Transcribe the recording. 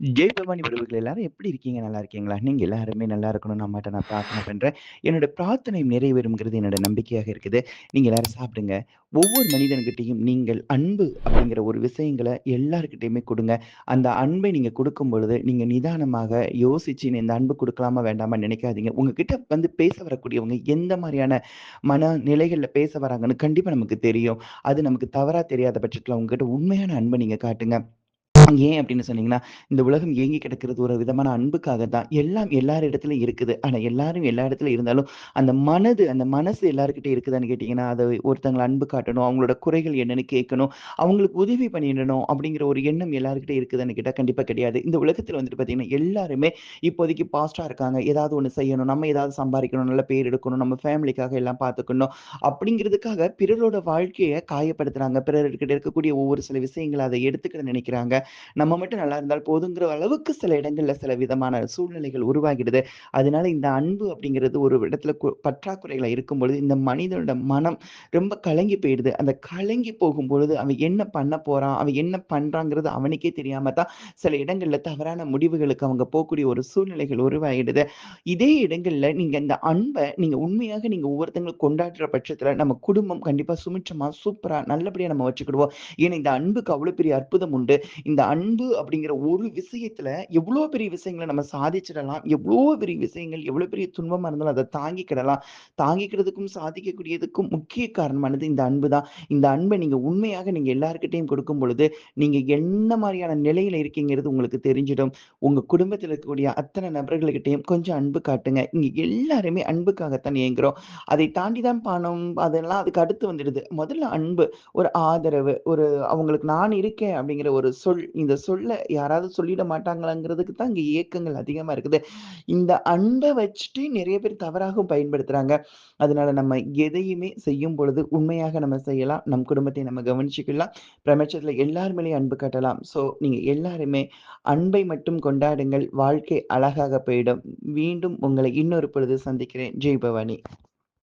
ஜெய் பவானி உறவுகள் எல்லாரும் எப்படி இருக்கீங்க? நல்லா இருக்கீங்களா? நீங்க எல்லாருமே நல்லா இருக்கணும்னு அம்மாட்ட நான் பிரார்த்தனை பண்றேன். என்னோட பிரார்த்தனை நிறைவேறும்ங்கிறது என்னோட நம்பிக்கையாக இருக்குது. நீங்க எல்லாரும் சாப்பிடுங்க. ஒவ்வொரு மனிதன்கிட்டையும் நீங்கள் அன்பு அப்படிங்கிற ஒரு விஷயங்களை எல்லாருக்கிட்டையுமே கொடுங்க அந்த அன்பை நீங்க கொடுக்கும் பொழுது, நீங்க நிதானமாக யோசிச்சு இந்த அன்பு கொடுக்கலாமா வேண்டாமான்னு நினைக்காதீங்க. உங்ககிட்ட வந்து பேச வரக்கூடியவங்க எந்த மாரியான மனநிலைகள்ல பேச வராங்கன்னு கண்டிப்பா நமக்கு தெரியும். அது நமக்கு தவறா தெரியாத பட்சத்துல உங்ககிட்ட உண்மையான அன்பை நீங்க காட்டுங்க. ஏன் அப்படின்னு சொன்னீங்கன்னா, இந்த உலகம் ஏங்கி கிடக்கிறது ஒரு விதமான அன்புக்காக தான். எல்லாம் எல்லார் இடத்துலையும் இருக்குது. ஆனா எல்லாரும் எல்லா இடத்துல இருந்தாலும், அந்த மனது அந்த மனசு எல்லாருக்கிட்ட இருக்குதான்னு கேட்டீங்கன்னா, அதை ஒருத்தங்களை அன்பு காட்டணும், அவங்களோட குறைகள் என்னன்னு கேட்கணும், அவங்களுக்கு உதவி பண்ணிடணும் அப்படிங்கிற ஒரு எண்ணம் எல்லாருக்கிட்ட இருக்குதான்னு கேட்டா கண்டிப்பா கிடையாது. இந்த உலகத்துல வந்துட்டு பார்த்தீங்கன்னா, எல்லாருமே இப்போதைக்கு பாஸ்டாக இருக்காங்க. ஏதாவது ஒண்ணு செய்யணும், நம்ம ஏதாவது சம்பாதிக்கணும் நல்ல பேர் எடுக்கணும், நம்ம ஃபேமிலிக்காக எல்லாம் பார்த்துக்கணும் அப்படிங்கிறதுக்காக பிறரோட வாழ்க்கையை காயப்படுத்துறாங்க. பிறர்கிட்ட இருக்கக்கூடிய ஒவ்வொரு சில விஷயங்களை அதை எடுத்துக்கிட நினைக்கிறாங்க. நம்ம மட்டும் நல்லா இருந்தால் போதுங்கிற அளவுக்கு சில இடங்கள்ல சில விதமான சூழ்நிலைகள் உருவாகிடுது. அதனால இந்த அன்பு அப்படிங்கிறது ஒரு இடத்துல கு இருக்கும் பொழுது இந்த மனிதனோட மனம் ரொம்ப கலங்கி போயிடுது. அந்த கலங்கி போகும் பொழுது அவன் என்ன பண்ண போறான்? அவன் என்ன பண்றாங்கிறது அவனுக்கே தெரியாம தான் சில இடங்கள்ல தவறான முடிவுகளுக்கு அவங்க போகக்கூடிய ஒரு சூழ்நிலைகள் உருவாகிடுது. இதே இடங்கள்ல நீங்க இந்த அன்பை நீங்க உண்மையாக நீங்க ஒவ்வொருத்தங்களும் கொண்டாடுற பட்சத்துல, நம்ம குடும்பம் கண்டிப்பா சுமிச்சமா சூப்பரா, நல்லபடியா நம்ம வச்சுக்கிடுவோம். ஏன்னா இந்த அன்புக்கு அவ்வளவு பெரிய அற்புதம் உண்டு. இந்த அன்பு அப்படிங்கிற ஒரு விஷயத்துல எவ்வளோ பெரிய விஷயங்கள நம்ம சாதிச்சிடலாம். எவ்வளோ பெரிய விஷயங்கள், எவ்வளோ பெரிய துன்பமா இருந்தாலும் அதை தாங்கிக்கிடலாம். தாங்கிக்கிறதுக்கும், சாதிக்கக்கூடியதுக்கும் முக்கிய காரணமானது இந்த அன்பு தான். இந்த அன்பை நீங்க உண்மையாக நீங்க எல்லாருக்கிட்டையும் கொடுக்கும் பொழுது, நீங்க என்ன மாதிரியான நிலையில இருக்கீங்கிறது உங்களுக்கு தெரிஞ்சிடும். உங்க குடும்பத்தில் இருக்கக்கூடிய அத்தனை நபர்கள்கிட்டையும் கொஞ்சம் அன்பு காட்டுங்க. இங்க எல்லாருமே அன்புக்காகத்தான் இயங்குறோம் அதை தாண்டி தான் பணம், அதெல்லாம் அதுக்கு அடுத்து வந்துடுது. முதல்ல அன்பு, ஒரு ஆதரவு, ஒரு அவங்களுக்கு நான் இருக்கேன் அப்படிங்கிற ஒரு சொல். இந்த சொல்ல யாராவது சொல்லிட மாட்டாங்களாங்கிறதுக்கு தான் இங்க ஏக்கங்கள் அதிகமா இருக்குது. இந்த அன்பை வச்சுட்டு நிறைய பேர் தவறாகவும் பயன்படுத்துறாங்க. அதனால நம்ம எதையுமே செய்யும் பொழுது உண்மையாக நம்ம செய்யலாம். நம் குடும்பத்தை நம்ம கவனிச்சுக்கலாம். பிரபஞ்சத்தில் எல்லார் மேலேயும் அன்பு காட்டலாம். ஸோ நீங்க எல்லாருமே அன்பை மட்டும் கொண்டாடுங்கள். வாழ்க்கை அழகாக போயிடும். மீண்டும் உங்களை இன்னொரு பொழுது சந்திக்கிறேன். ஜெய் பவானி.